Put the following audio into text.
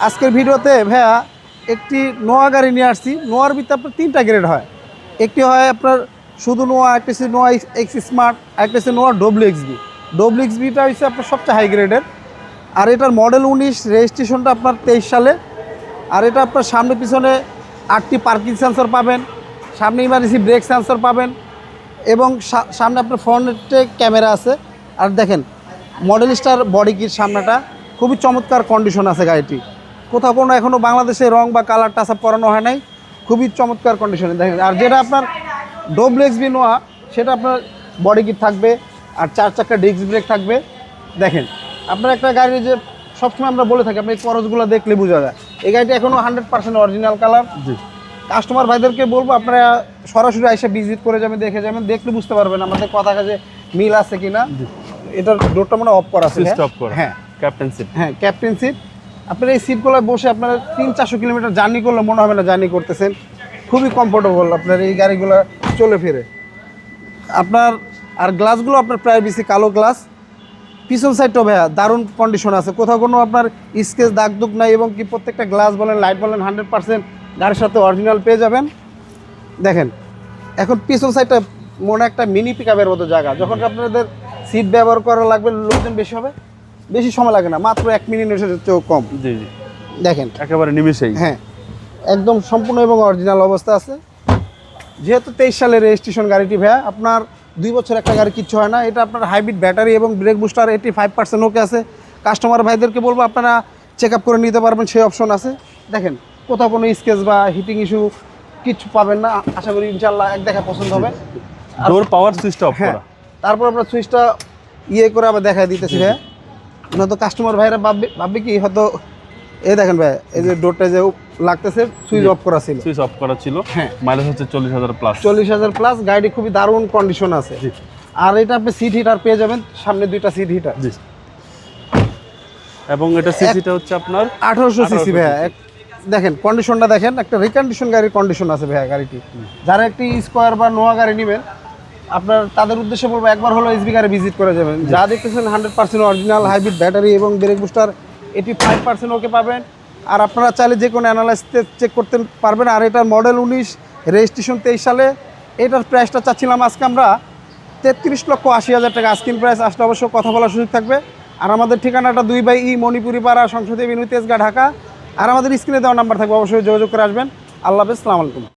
আজকের ভিডিওতে ভাইয়া একটি নোয়া গাড়ি নিয়ে আসছি। নোয়ার ভিতরে আপনার তিনটা গ্রেড হয়। একটি হয় আপনার শুধু নোয়া, একটা হচ্ছে নোয়া এক্স স্মার্ট একটা হচ্ছে নোয়া ডব্লিউ এক্সবি ডব্লিউ এক্সবিটা হচ্ছে আপনার সবচেয়ে হাই গ্রেডের আর এটার মডেল উনিশ রেজিস্ট্রেশনটা আপনার তেইশ সালে। আর এটা আপনার সামনে পিছনে আটটি পার্কিং সেন্সর পাবেন। সামনে ইমার্জেন্সি ব্রেক সেন্সর পাবেন। এবং সামনে আপনার ফ্রন্টে ক্যামেরা আছে। আর দেখেন মডেল স্টার বডি কিট সামনেটা। খুবই চমৎকার কন্ডিশন আছে গাড়িটি কোথাও কোনো এখনও বাংলাদেশে রং বা কালার টাসা পরানো হয় নাই। খুবই চমৎকার কন্ডিশনে দেখেন। আর যেটা আপনার ডব্লিউ এক্সবি নোয়া সেটা আপনার বডি কিট থাকবে আর চার চাকা ডিস্ক ব্রেক থাকবে। দেখেন আপনার একটা গাড়ি যে সবসময় আমরা বলে থাকি আপনি এই করজগুলো দেখলে বোঝা যায়। এই গাড়িটা এখনও হান্ড্রেড পার্সেন্ট অরিজিনাল কালার জি। কাস্টমার ভাইদেরকে বলব আপনারা সরাসরি এসে ভিজিট করে যাবেন দেখে যাবেন দেখলে বুঝতে পারবেন আমাদের কথা কাজে মিল আছে কিনা। এটার ডোরটা মানে অফ করা আছে হ্যাঁ? করা। হ্যাঁ। ক্যাপ্টেন সিট হ্যাঁ ক্যাপ্টেন সিট আপনার এই সিটগুলো বসে আপনারা তিন চারশো কিলোমিটার জার্নি করলে মনে হবে না জার্নি করতেছেন। খুবই কমফোর্টেবল আপনার এই গাড়িগুলো চলে ফিরে। আপনার আর গ্লাসগুলো আপনার প্রায় বেশি কালো গ্লাস পিছন সাইডটা ভাইয়া দারুণ কন্ডিশন আছে। কোথাও কোনো আপনার স্কেচ দাগ দুগ নাই এবং কি প্রত্যেকটা গ্লাস বলেন লাইট বলেন হান্ড্রেড পার্সেন্ট গাড়ির সাথে অরিজিনাল পেয়ে যাবেন। দেখেন, এখন পিছন সাইডটা মনে একটা মিনি পিক মতো জায়গা। যখন আপনাদের সিট ব্যবহার করা লাগবে, লোকজন বেশি হবে। বেশি সময় লাগে না মাত্র এক মিনিটের চেয়েও কম। জি জি। দেখেন। একেবারে নিমিশেই হ্যাঁ একদম সম্পূর্ণ এবং অরিজিনাল অবস্থা আছে। যেহেতু তেইশ সালের রেজিস্ট্রেশন গাড়িটি ভাইয়া আপনার দুই বছর একটা গাড়ি কিচ্ছু হয় না। এটা আপনার হাইব্রিড ব্যাটারি এবং brake booster eighty five percent okay আছে। কাস্টমার ভাইদেরকে বলব আপনারা চেক আপ করে নিতে পারবেন সেই অপশন আছে। দেখেন কোথাও কোনো স্কেচ বা হিটিং ইস্যু কিচ্ছু পাবেন না। আশা করি ইনশাল্লাহ এক দেখা পছন্দ হবে। ডোর পাওয়ার সুইচটা অফ হ্যাঁ করা। তারপর আমরা সুইচটা ইয়ে করে আবার দেখাই দিতেছি ভাই নয়তো কাস্টমার ভাইরা ভাববে ভাববে কি হয়তো এই দেখেন ভাই এই যে ডোরটা যে লাগতেছে সুইচ অফ করা ছিল। সুইচ অফ করা ছিল। হ্যাঁ। মাইলেজ হচ্ছে চল্লিশ হাজার প্লাস চল্লিশ হাজার প্লাস গাড়ি খুবই দারুণ কন্ডিশন আছে। জি। আর এটা আপনি সিট হিটার পেয়ে যাবেন সামনে দুইটা সিট হিটার জি। এবং এটা সিসিটা হচ্ছে আপনার আঠারোশো সিসি 1800 ভাইয়া। দেখেন কন্ডিশনটা দেখেন একটা রিকন্ডিশন গাড়ির কন্ডিশন আছে ভাইয়া গাড়িটি। যারা একটি স্কোয়ার বা নোয়া গাড়ি নেবেন আপনার তাদের উদ্দেশ্যে বলব, একবার হলো এসবি গাড়ি ভিজিট করে যাবেন। যা দেখতেছেন hundred percent original hybrid battery এবং brake booster eighty five percent okay পাবেন। আর আপনারা চাইলে যে কোনো অ্যানালাইস চেক করতে পারবেন। আর এটার মডেল উনিশ রেজিস্ট্রেশন তেইশ সালে। এটার প্রাইসটা চাচ্ছিলাম আজকে আমরা তেত্রিশ লক্ষ আশি হাজার টাকা। আস্কিন প্রাইস আসলে অবশ্য কথা বলার সুযোগ থাকবে। আর আমাদের ঠিকানাটা দুই বাই ই মণিপুরি পাড়া সংসদীয় বিনু তেজগা ঢাকা। আর আমাদের স্ক্রিনে দেওয়া নাম্বার থাকবে, অবশ্যই যোগাযোগ করে আসবেন। আল্লাহ হাফেজ আলাইকুম।